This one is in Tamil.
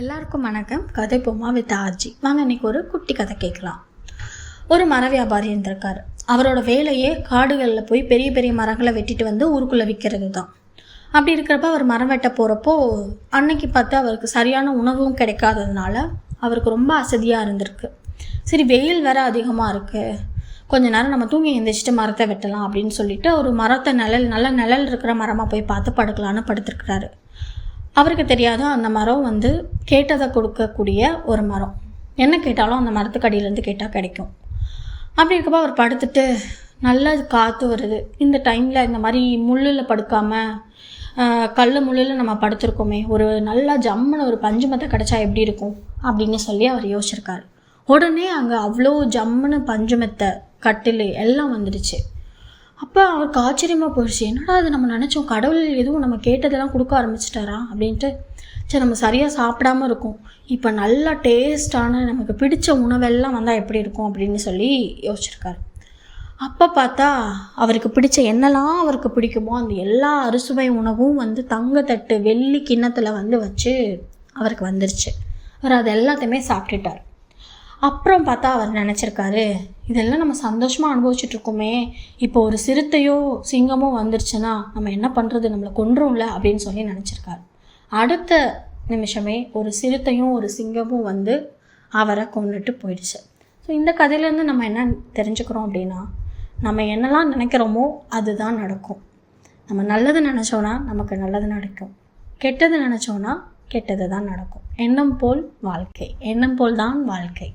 எல்லாருக்கும் வணக்கம். கதை பொம்மா வித் ஆர்ஜி. வாங்க இன்னைக்கு ஒரு குட்டி கதை கேட்கலாம். ஒரு மர வியாபாரி இருந்திருக்காரு. அவரோட வேலையே காடுகளில் போய் பெரிய பெரிய மரங்களை வெட்டிட்டு வந்து ஊருக்குள்ளே விற்கிறது தான் அப்படி இருக்கிறப்ப அவர் மரம் வெட்ட போகிறப்போ அன்னைக்கு பார்த்து அவருக்கு சரியான உணவும் கிடைக்காததுனால அவருக்கு ரொம்ப அசதியாக இருந்திருக்கு. சரி வெயில் வேற அதிகமாக இருக்குது கொஞ்ச நேரம் நம்ம தூங்கி எந்திரிச்சிட்டு மரத்தை வெட்டலாம் அப்படின்னு சொல்லிட்டு ஒரு மரத்தை நிழல் நல்ல நிழல் இருக்கிற மரமாக போய் பார்த்து படுக்கலான்னு படுத்திருக்கிறாரு. அவருக்கு தெரியாத அந்த மரம் வந்து கேட்டதை கொடுக்கக்கூடிய ஒரு மரம். என்ன கேட்டாலும் அந்த மரத்துக்கு அடியிலேருந்து கேட்டால் கிடைக்கும். அப்படி இருக்கப்போ அவர் படுத்துட்டு நல்ல காற்று வருது. இந்த டைமில் இந்த மாதிரி முள்ளில் படுக்காமல் கல் முள்ளில் நம்ம படுத்திருக்கோமே ஒரு நல்லா ஜம்முன்னு ஒரு பஞ்சு மத்தை கிடச்சா எப்படி இருக்கும் அப்படின்னு சொல்லி அவர் யோசிச்சிருக்காரு. உடனே அங்கே அவ்வளோ ஜம்முன்னு பஞ்சு மெத்தை கட்டில் எல்லாம் வந்துடுச்சு. அப்போ அவருக்கு ஆச்சரியமாக போயிடுச்சு. என்னடா அது நம்ம நினச்சோம் கடவுள் எதுவும் நம்ம கேட்டதெல்லாம் கொடுக்க ஆரம்பிச்சிட்டாரா அப்படின்ட்டு. சரி நம்ம சரியாக சாப்பிடாம இருக்கோம். இப்போ நல்லா டேஸ்டான நமக்கு பிடிச்ச உணவெல்லாம் வந்தால் எப்படி இருக்கும் அப்படின்னு சொல்லி யோசிச்சிருக்காரு. அப்போ பார்த்தா அவருக்கு பிடிச்ச என்னெல்லாம் அவருக்கு பிடிக்குமோ அந்த எல்லா அறுசுவை உணவும் வந்து தங்கத்தட்டு வெள்ளி கிண்ணத்தில் வந்து வச்சு அவருக்கு வந்துருச்சு. அவர் அது எல்லாத்தையுமே சாப்பிட்டுட்டார். அப்புறம் பார்த்தா அவர் நினச்சிருக்காரு இதெல்லாம் நம்ம சந்தோஷமாக அனுபவிச்சிட்டுருக்கோமே இப்போ ஒரு சிறுத்தையோ சிங்கமோ வந்துருச்சுன்னா நம்ம என்ன பண்ணுறது நம்மளை கொன்றும்ல அப்படின்னு சொல்லி நினச்சிருக்காரு. அடுத்த நிமிஷமே ஒரு சிறுத்தையும் ஒரு சிங்கமும் வந்து அவரை கொண்டுட்டு போயிடுச்சு. ஸோ இந்த கதையிலேருந்து நம்ம என்ன தெரிஞ்சுக்கிறோம் அப்படின்னா நம்ம என்னெல்லாம் நினைக்கிறோமோ அதுதான் நடக்கும். நம்ம நல்லது நினச்சோன்னா நமக்கு நல்லது நடக்கும். கெட்டது நினச்சோன்னா கெட்டது தான் நடக்கும். எண்ணம் போல் வாழ்க்கை. எண்ணம் போல் தான் வாழ்க்கை.